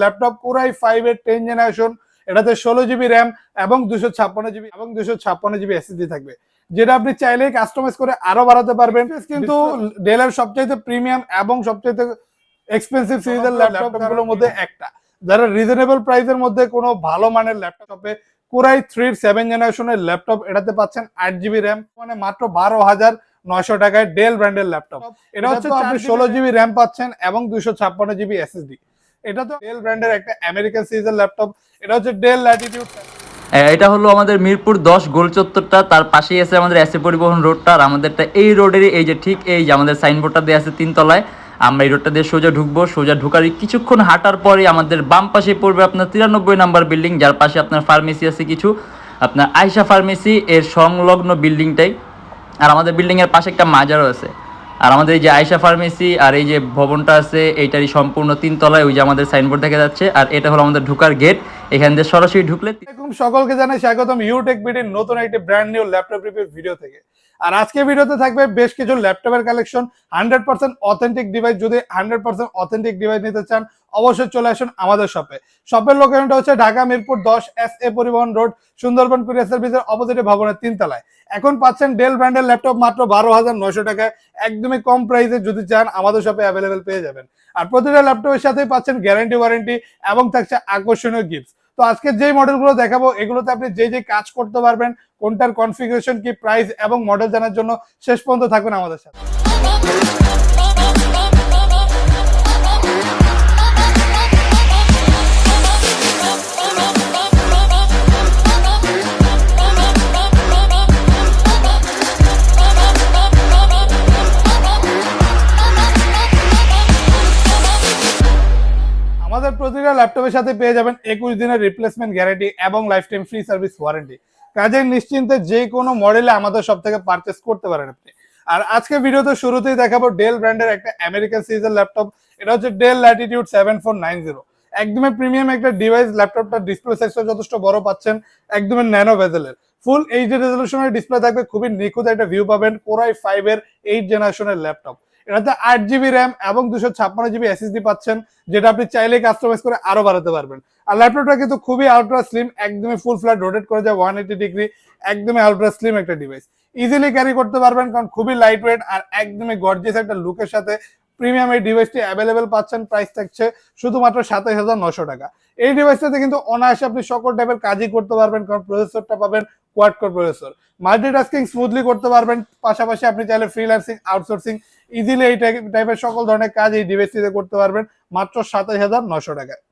Laptop পুরাই five এর ten generation এটাতে ষোলো জিবি র্যাম এবং দুশো ছাপ্পান্ন জিবি এবং দুশো ছাপ্পান্ন জিবি এসএসডি থাকবে। যেটা আপনি চাইলেই কাস্টমাইজ করে আরও বাড়াতে পারবেন। কিন্তু ডেলের সবচাইতে প্রিমিয়াম এবং সবচাইতে এক্সপেন্সিভ সিরিজের ল্যাপটপগুলোর মধ্যে একটা। যারা রিজনেবল প্রাইসের মধ্যে কোনো ভালো মানের ল্যাপটপে কোরাই থ্রি সেভেন জেনারেশনের ল্যাপটপ এটাতে পাচ্ছেন আট জিবি র্যাম মানে মাত্র বারো হাজার নয়শো টাকায় ডেল ব্র্যান্ডের ল্যাপটপ এটা হচ্ছে আপনি ষোলো জিবি র্যাম পাচ্ছেন এবং দুশো ছাপ্পান্ন জিবি এসএসডি এটা তো ডেল ব্র্যান্ডের একটা আমেরিকান সিরিজের ল্যাপটপ এটা হচ্ছে ডেল ল্যাটিটিউড এটা হলো আমাদের মিরপুর দশ গোল চত্বরটা, তার পাশেই আছে আমাদের এসএ পরিবহন রোডটা আর আমাদেরটা এই রোডেরই, এই যে ঠিক এই যে আমাদের সাইনবোর্ডটা দেওয়া আছে তিনতলায়। আমরা এই রোডটা দিয়ে সোজা ঢুকবো, সোজা ঢুকার কিছুক্ষণ হাঁটার পরে আমাদের বাম পাশে পড়বে আপনার তিরানব্বই নাম্বার বিল্ডিং যার পাশে আপনার ফার্মেসি আছে কিছু। আপনার আয়সা ফার্মেসি এর সংলগ্ন বিল্ডিংটাই আর আমাদের বিল্ডিং এর পাশে একটা মাজারও আছে। আর আমাদের এই যে আয়সা ফার্মেসি আর এই যে ভবনটা আছে, এইটারই সম্পূর্ণ তিন তলায় ওই যে আমাদের সাইনবোর্ড দেখা যাচ্ছে। আর এটা হলো আমাদের ঢুকার গেট এখান দিয়ে সরাসরি ঢুকলে সকলকে জানাই স্বাগতম। ইউটেক বিডির নতুন একটি brand new laptop review video থেকে। আর আজকে ভিডিওতে থাকবে বেশ কিছু ল্যাপটপের collection, hundred percent authentic device যদি হান্ড্রেড পার্সেন্ট অথেন্টিক ডিভাইস নিতে চান, অবশ্যই চলে আসুন আমাদের শপে শপের লোকেশনটা হচ্ছে ঢাকা মিরপুর দশ এস এ পরিবহন রোড সুন্দরবন কুরিয়ার সার্ভিসের অপোজিটে ভবনের তিনতলায়। এখন পাচ্ছেন ডেল ব্র্যান্ডের ল্যাপটপ মাত্র বারো হাজার নয়শো টাকায় একদমই কম প্রাইসে যদি চান আমাদের শপে অ্যাভেলেবেল পেয়ে যাবেন। আর প্রতিটা ল্যাপটপের সাথেই পাচ্ছেন গ্যারান্টি ওয়ারেন্টি এবং থাকছে আকর্ষণীয় গিফট তো আজকে যেই মডেলগুলো দেখাবো, এগুলোতে আপনি যে যে কাজ করতে পারবেন, কোনটার কনফিগারেশন কি প্রাইস এবং মডেল জানার জন্য শেষ পর্যন্ত থাকবেন আমাদের সাথে। প্রতিটা ল্যাপটপের সাথে পেয়ে যাবেন একুশ দিনের রিপ্লেসমেন্ট গ্যারান্টি এবং life time free service warranty কাজে নিশ্চিন্তে যে কোনো মডেলে আমাদের সব থেকে পারচেস করতে পারেন আপনি। আর আজকে ভিডিওতে শুরুতেই দেখাবো ডেল ব্র্যান্ডের একটা আমেরিকান সিরিজের ল্যাপটপ এটা হচ্ছে Dell Latitude seven four nine zero একদমই প্রিমিয়াম একটা ডিভাইস ল্যাপটপটা ডিসপ্লে সাইজটা যথেষ্ট বড় পাচ্ছেন, একদমই ন্যানো ভেজেলের ফুল এইচডি রেজলিউশনের ডিসপ্লে থাকবে, খুবই নিখুঁত একটা ভিউ পাবেন কোরাই ফাইভ এর এইট জেনারেশনের ল্যাপটপ এটাতে আট জিবি র্যাম এবং দুশো ছাপ্পান্ন জিবি এসএসডি পাচ্ছেন, যেটা আপনি চাইলে কাস্টমাইজ করে আরও বাড়াতে পারবেন। আর ল্যাপটপটা কিন্তু খুবই আলট্রা স্লিম একদমই ফুল ফ্ল্যাট রোটেট করে যায় ওয়ান এইটি ডিগ্রি একদমই আলট্রা স্লিম একটা ডিভাইস ইজিলি ক্যারি করতে পারবেন, কারণ খুবই লাইট ওয়েট আর একদমই গর্জিয়াস একটা লুকের সাথে প্রিমিয়াম এই ডিভাইসটি অ্যাভেলেবেল পাচ্ছেন প্রাইস থাকছে শুধুমাত্র সাতাশ হাজার নশো টাকা। এই ডিভাইসটাতে কিন্তু অনায়াসে আপনি সকল টাইপের কাজই করতে পারবেন, কারণ প্রসেসরটা পাবেন quad core processor multitasking smoothly করতে পারবেন, পাশাপাশি আপনি চাইলে ফ্রিল্যান্সিং আউটসোর্সিং ইজিলি এই টাইপের সকল ধরনের কাজ এই ডিভাইসটিতে করতে পারবেন মাত্র সাতাশ হাজার নশো টাকায়।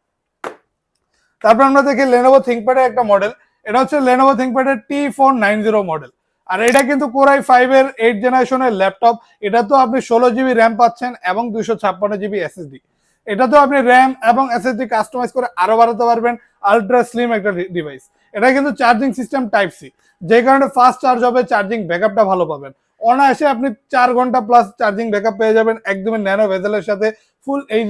তারপর আমরা দেখি লেনোভো থিঙ্কপ্যাডের একটা মডেল এটা হচ্ছে Lenovo থিঙ্কপ্যাডের T four nine zero model আর এটা কিন্তু কোরাই ফাইভ এর এইট জেনারেশনের ল্যাপটপ এটা তো আপনি ষোলো জিবি র্যাম পাচ্ছেন এবং দুশো ছাপ্পান্ন জিবি এসএসডি এটা তো আপনি র্যাম এবং এসএসডি কাস্টমাইজ করে আরও বাড়াতে পারবেন। আলট্রা স্লিম একটা ডিভাইস এটা কিন্তু চার্জিং সিস্টেম টাইপ সি যে কারণে ফাস্ট চার্জ হবে চার্জিং ব্যাকআপটা ভালো পাবেন। অনায়াসে আপনি চার ঘণ্টা প্লাস চার্জিং ব্যাকআপ পেয়ে যাবেন। একদমই ন্যানো ভেজেলের সাথে ফুল এইচ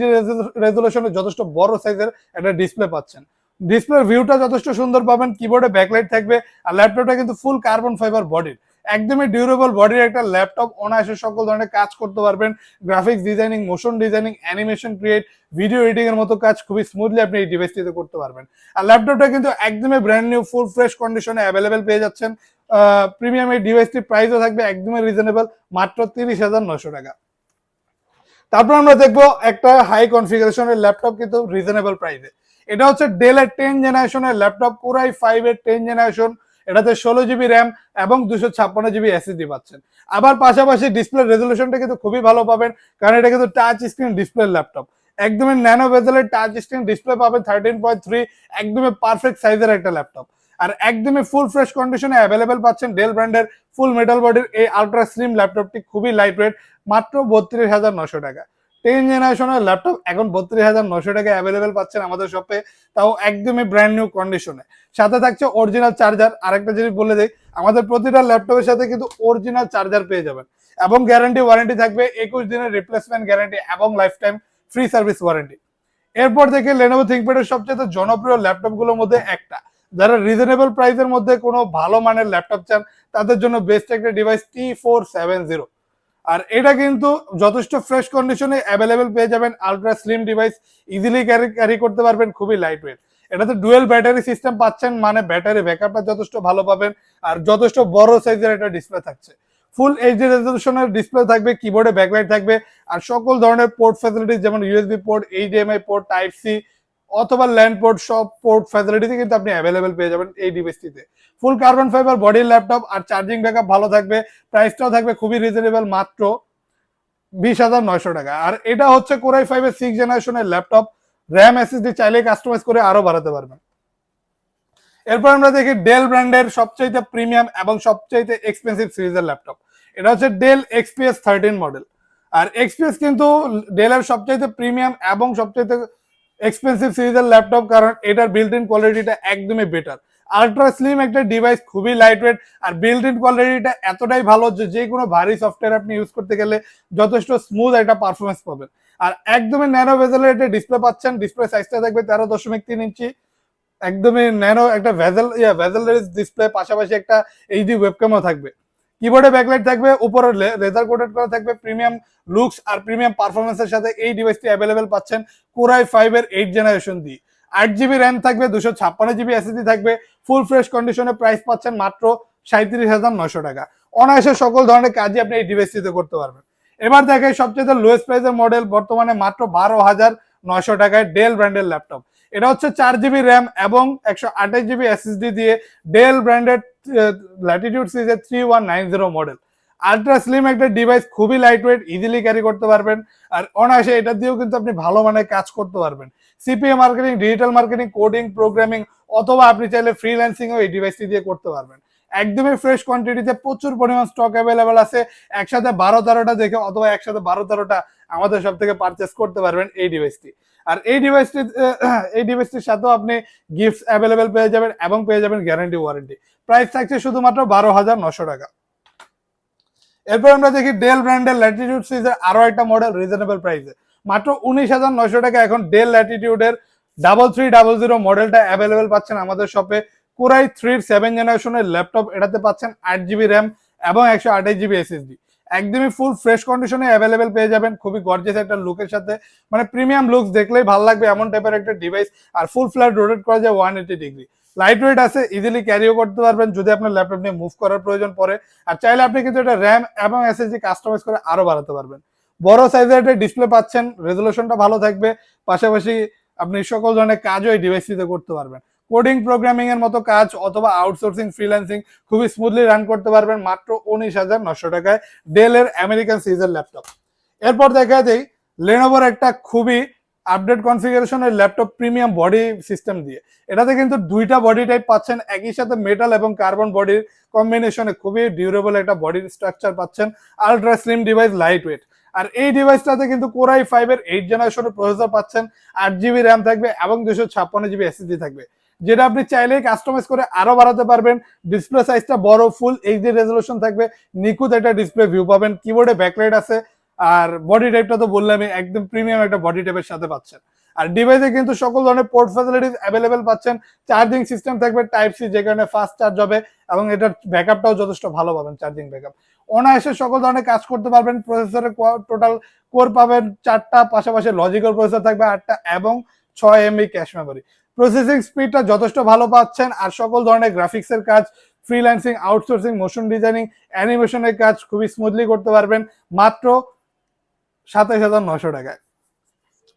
রেজুলেশনে যথেষ্ট বড় সাইজের একটা ডিসপ্লে পাচ্ছেন। ডিসপ্লের ভিউটা যথেষ্ট সুন্দর পাবেন কিবোর্ডে ব্যাকলাইট থাকবে আর ল্যাপটপটা কিন্তু ফুল কার্বন ফাইবার বডির একদমই ডিউরেবল বডির একটা ল্যাপটপ অনায়াসে সকল ধরনের কাজ করতে পারবেন। Graphics designing motion designing animation create video editing এর মতো কাজ খুবই স্মুথলি আপনি এই ডিভাইসটিতে করতে পারবেন। আর ল্যাপটপটা কিন্তু একদমই ব্র্যান্ড নিউ ফুল ফ্রেশ কন্ডিশনে অ্যাভেলেবেল পেয়ে যাচ্ছেন। প্রিমিয়াম এই ডিভাইসটির প্রাইসও থাকবে একদমই রিজনেবল মাত্র তিরিশ হাজার নশো টাকা। তারপর আমরা দেখব একটা হাই কনফিগারেশনের ল্যাপটপ কিন্তু রিজনেবল প্রাইসে এটা হচ্ছে ডেলের টেন জেনারেশনের ল্যাপটপ পুরাই ফাইভ এর টেন জেনারেশন এটাতে ষোলো জিবি র্যাম এবং দুশো ছাপ্পান্ন জিবি এসএসডি পাচ্ছেন। আবার পাশাপাশি ডিসপ্লে রেজলিউশনটা কিন্তু খুবই ভালো পাবেন, কারণ এটা কিন্তু টাচ স্ক্রিন ডিসপ্লে ল্যাপটপ একদমই ন্যানো ভেজেলের টাচ স্ক্রিন ডিসপ্লে পাবেন থার্টিন পয়েন্ট থ্রি একদমই পারফেক্ট সাইজের একটা ল্যাপটপ আর একদমই ফুল ফ্রেশ কন্ডিশনে অ্যাভেলেবেল পাচ্ছেন ডেল ব্র্যান্ডের ফুল মেটাল বডির এই আলট্রা স্লিম ল্যাপটপটি খুবই লাইট ওয়েট মাত্র বত্রিশ হাজার নশো টাকা। টেন জেনারেশনের ল্যাপটপ এখন বত্রিশ হাজার নশো টাকা অ্যাভেলেবেল পাচ্ছেন আমাদের শপে তাও একদমই ব্র্যান্ড নিউ কন্ডিশনে সাথে থাকছে অরিজিনাল চার্জার আরেকটা জিনিস বলে দিই, আমাদের প্রতিটা ল্যাপটপের সাথে কিন্তু অরিজিনাল চার্জার পেয়ে যাবেন। এবং গ্যারান্টি ওয়ারেন্টি থাকবে, একুশ দিনের রিপ্লেসমেন্ট গ্যারান্টি এবং life time free service warranty এরপর থেকে লেনোভো থিঙ্কপ্যাডের সবচেয়ে জনপ্রিয় ল্যাপটপগুলোর মধ্যে একটা। যারা রিজনেবল প্রাইসের মধ্যে কোনো ভালো মানের ল্যাপটপ চান, তাদের জন্য বেস্ট একটা device T four seven zero আর এটা কিন্তু যথেষ্ট ফ্রেশ কন্ডিশনে অ্যাভেলেবেল পেয়ে যাবেন ultra slim device easily carry carry করতে পারবেন, খুবই লাইট ওয়েট এটাতে ডুয়েল ব্যাটারি সিস্টেম পাচ্ছেন মানে ব্যাটারি ব্যাকআপটা যথেষ্ট ভালো পাবেন, আর যথেষ্ট বড় সাইজের একটা ডিসপ্লে থাকছে। ফুল এইচডি রেজলিউশনের ডিসপ্লে থাকবে কিবোর্ডে ব্যাকলাইট থাকবে, আর সকল ধরনের পোর্ট ফ্যাসিলিটিস যেমন USB port HDMI port type C অথবা ল্যান্ড পোর্ট সব পোর্ট ফ্যাসিলিটি কিন্তু আপনি অ্যাভেলেবেল পেয়ে যাবেন এই ডিভাইসটিতে full carbon fibre body laptop আর চার্জিং ব্যাকআপ ভালো থাকবে প্রাইসটাও থাকবে খুবই রিজনেবল মাত্র বিশ হাজার নয়শো টাকা। আর এটা হচ্ছে কোরাই ফাইভের সিক্স জেনারেশনের ল্যাপটপ র্যাম এসএসডি চাইলে কাস্টমাইজ করে আরও বাড়াতে পারবেন। এরপর আমরা দেখি ডেল ব্র্যান্ডের সবচাইতে প্রিমিয়াম এবং সবচাইতে এক্সপেন্সিভ সিরিজের ল্যাপটপ এটা হচ্ছে ডেল এক্সপিএস থার্টিন মডেল আর এক্সপিএস কিন্তু ডেলের সবচাইতে প্রিমিয়াম এবং সবচাইতে এক্সপেন্সিভ সিরিজের ল্যাপটপ কারণ এটার বিল্ট ইন কোয়ালিটিটা একদমই বেটার আলট্রা স্লিম একটা ডিভাইস খুবই লাইট ওয়েট আর বিল্ট ইন কোয়ালিটিটা এতটাই ভালো যে যে কোনো ভারী সফটওয়্যার আপনি ইউজ করতে গেলে যথেষ্ট স্মুথ একটা পারফরমেন্স পাবেন। আর একদমই ন্যানো ভেজেলের একটা ডিসপ্লে পাচ্ছেন ডিসপ্লে সাইজটা থাকবে তেরো দশমিক তিন ইঞ্চি। একদমই ন্যানো একটা ভেজেল ইয়া ভেজেল ডিসপ্লে পাশাপাশি একটা এইচডি ওয়েবক্যামও থাকবে। কিবোর্ডে ব্যাকলাইট থাকবে, উপরে লেজার কোটেড করা থাকবে প্রিমিয়াম লুকস আর প্রিমিয়াম পারফরমেন্সের সাথে এই ডিভাইসটি অ্যাভেলেবেল পাচ্ছেন কোরাই ফাইভ এর এইট জেনারেশন দিয়ে আট জিবি র্যাম থাকবে, দুশো ছাপ্পান্ন জিবি এসএসডি থাকবে ফুল ফ্রেশ কন্ডিশনে প্রাইস পাচ্ছেন মাত্র সাঁত্রিশ হাজার নশো টাকা। অনায়াসে সকল ধরনের কাজই আপনি এই ডিভাইসটিতে করতে পারবেন। এবার দেখাই সবচেয়ে লোয়েস্ট প্রাইসের মডেল বর্তমানে মাত্র বারো হাজার নয়শো টাকায় ডেল ব্র্যান্ডের ল্যাপটপ এটা হচ্ছে চার জিবি র্যাম এবং একশো আঠাশ জিবি এসএসডি দিয়ে ডেল ব্র্যান্ডেড ল্যাটিটিউড সিরিজের three one nine zero model ultra slim একটা ডিভাইস খুবই লাইট ওয়েট ইজিলি ক্যারি করতে পারবেন। আর অনায়াসে এটা দিয়েও কিন্তু আপনি ভালো মানের কাজ করতে পারবেন। CPA marketing digital marketing coding programming অথবা আপনি চাইলে ফ্রিল্যান্সিংও এই ডিভাইসটি দিয়ে করতে পারবেন। একদমই ফ্রেশ কোয়ান্টিটিতে প্রচুর পরিমাণ স্টক অ্যাভেলেবেল আছে। একসাথে বারো তেরোটা দেখে অথবা একসাথে বারো তেরোটা আমাদের সব থেকে পারচেস করতে পারবেন এই ডিভাইসটি আর এই ডিভাইসটি এই ডিভাইসটির সাথেও আপনি গিফট অ্যাভেলেবেল পেয়ে যাবেন এবং পেয়ে যাবেন গ্যারান্টি ওয়ারেন্টি প্রাইস থাকছে শুধুমাত্র বারো হাজার নশো টাকা। এরপর আমরা দেখি ডেল ব্র্যান্ডের ল্যাটিটিউড সিরিজের আরও একটা মডেল রিজনেবল প্রাইসে মাত্র উনিশ হাজার নশো টাকা এখন ডেল ল্যাটিটিউডের ডাবল থ্রি ডাবল জিরো মডেলটা অ্যাভেলেবেল পাচ্ছেন আমাদের শপে কোরাই থ্রির সেভেন জেনারেশনের ল্যাপটপ এটাতে পাচ্ছেন আট জিবি র্যাম এবং একশো আঠাশ জিবি এসএসডি একদমই ফুল ফ্রেশ কন্ডিশনে অ্যাভেলেবেল পেয়ে যাবেন। খুবই গর্জেস একটা লুকের সাথে। মানে প্রিমিয়াম লুকস দেখলেই ভালো লাগবে এমন টাইপের একটা ডিভাইস আর ফুল ফ্ল্যাট রোটেট করা যায় one eighty degree light weight আছে ইজিলি ক্যারিও করতে পারবেন যদি আপনার ল্যাপটপ নিয়ে মুভ করার প্রয়োজন পড়ে। আর চাইলে আপনি কিন্তু এটা র্যাম এবং এসএসডি কাস্টমাইজ করে আরও বাড়াতে পারবেন। বড় সাইজের একটা ডিসপ্লে পাচ্ছেন রেজলিউশনটা ভালো থাকবে। পাশাপাশি আপনি সকল ধরনের কাজও এই ডিভাইসটিতে করতে পারবেন। কোডিং প্রোগ্রামিং এর মতো কাজ অথবা আউটসোর্সিং ফ্রিল্যান্সিং খুবই স্মুথলি রান করতে পারবেন মাত্র উনিশ হাজার নশো টাকায় ডেলের আমেরিকান সিরিজের ল্যাপটপ এরপর দেখা যায় লেনোভোর একটা খুবই আপডেট কনফিগারেশনের ল্যাপটপ প্রিমিয়াম বডি সিস্টেম দিয়ে। এটাতে কিন্তু দুইটা বডি টাইপ পাচ্ছেন, একই সাথে মেটাল এবং কার্বন বডির কম্বিনেশনে খুবই ডিউরেবল একটা বডির স্ট্রাকচার পাচ্ছেন ultra slim device light weight আর এই ডিভাইসটাতে কিন্তু কোরাই ফাইভের এইট জেনারেশনের প্রসেসর পাচ্ছেন, আট জিবি র্যাম থাকবে এবং দুশো ছাপ্পান্ন জিবি এসএসডি থাকবে। যেটা আপনি চাইলেই কাস্টমাইজ করে আরও বাড়াতে পারবেন। ডিসপ্লে সাইজটা বড় ফুল এইচডি রেজলিউশন থাকবে। নিখুঁত একটা ডিসপ্লে ভিউ পাবেন। কিবোর্ডে ব্যাকলাইট আছে। আর বডি টাইপটা তো বললামই, একদম প্রিমিয়াম একটা বডি টাইপের সাথে পাচ্ছেন। আর ডিভাইসে কিন্তু সকল ধরনের পোর্ট ফ্যাসিলিটিস অ্যাভেলেবেল পাচ্ছেন। চার্জিং সিস্টেম থাকবে টাইপ সি যে কারণে ফাস্ট চার্জ হবে এবং এটার ব্যাকআপটাও যথেষ্ট ভালো পাবেন চার্জিং ব্যাকআপ অনায়াসে সকল ধরনের কাজ করতে পারবেন। প্রসেসরে টোটাল কোর পাবেন। চারটা, পাশাপাশি লজিক্যাল প্রসেসর থাকবে আটটা এবং ছয় এমবি ক্যাশ মেমোরি প্রসেসিং স্পিডটা যথেষ্ট ভালো পাচ্ছেন আর সকল ধরনের গ্রাফিক্সের কাজ ফ্রিল্যান্সিং আউটসোর্সিং মোশন ডিজাইনিং অ্যানিমেশনের কাজ খুবই স্মুথলি করতে পারবেন। মাত্র সাতাইশ হাজার নশো টাকায়।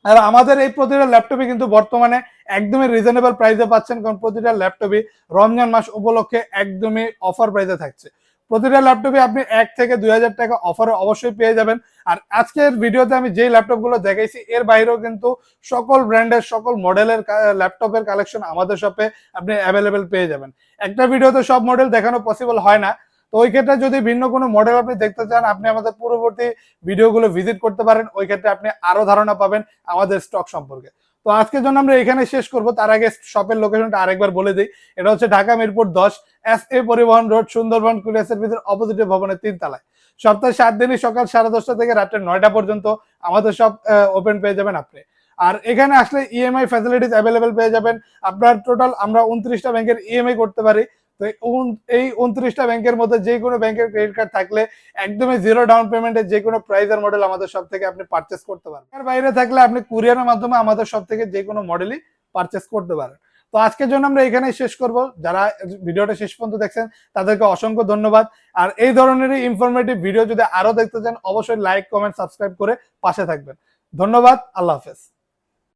আর আমাদের এই প্রতিটা ল্যাপটপে কিন্তু বর্তমানে একদমই রিজনেবল প্রাইসে পাচ্ছেন, কারণ প্রতিটা ল্যাপটপই রমজান মাস উপলক্ষে একদমই অফার প্রাইসে থাকছে। প্রতিটা ল্যাপটপে আপনি এক থেকে দুই হাজার টাকা অফারে অবশ্যই পেয়ে যাবেন। আর আজকের ভিডিওতে আমি যেই ল্যাপটপগুলো দেখাইছি, এর বাইরেও কিন্তু সকল ব্র্যান্ডের সকল মডেলের ল্যাপটপের কালেকশন আমাদের শপে আপনি অ্যাভেলেবেল পেয়ে যাবেন। একটা ভিডিওতে সব মডেল দেখানো পসিবল হয় না। তো ওই ক্ষেত্রে যদি ভিন্ন কোনো মডেল আপনি দেখতে চান, আপনি আমাদের পূর্ববর্তী ভিডিওগুলো ভিজিট করতে পারেন। ওই ক্ষেত্রে আপনি আরও ধারণা পাবেন আমাদের স্টক সম্পর্কে। তো আজকের জন্য আমরা এখানে শেষ করব। তার আগে শপের লোকেশনটা আরেকবার বলে দিই। এটা হচ্ছে ঢাকা মিরপুর দশ এস এ পরিবহন রোড, সুন্দরবন কুলিয়াসের ভিতরে অপোজিটে ভবনের তিনতলায়। সপ্তাহে সাত দিনই সকাল সাড়ে দশটা থেকে রাত্রে নয়টা পর্যন্ত আমাদের সব ওপেন পেয়ে যাবেন আপনি। আর এখানে আসলে ইএমআই ফ্যাসিলিটিস অ্যাভেলেবেল পেয়ে যাবেন। আপনার টোটাল আমরা উনত্রিশটা ব্যাংকের ইএমআই করতে পারি। তো এই উন- এই উনত্রিশটা ব্যাংকের মধ্যে যে কোনো ব্যাংকের ক্রেডিট কার্ড থাকলে একদমই জিরো ডাউন পেমেন্টে যে কোনো প্রাইজের মডেল আমাদের সব থেকে আপনি পারচেস করতে পারেন এর বাইরে থাকলে আপনি কুরিয়ারের মাধ্যমে আমাদের সব থেকে যে কোনো মডেলই পারচেস করতে পারেন। তো আজকের জন্য আমরা এখানেই শেষ করব। যারা ভিডিওটা শেষ পর্যন্ত দেখছেন, তাদেরকে অসংখ্য ধন্যবাদ। আর এই ধরনেরই ইনফরমেটিভ ভিডিও যদি আরও দেখতে চান, অবশ্যই লাইক কমেন্ট সাবস্ক্রাইব করে পাশে থাকবেন। ধন্যবাদ, আল্লাহ হাফেজ।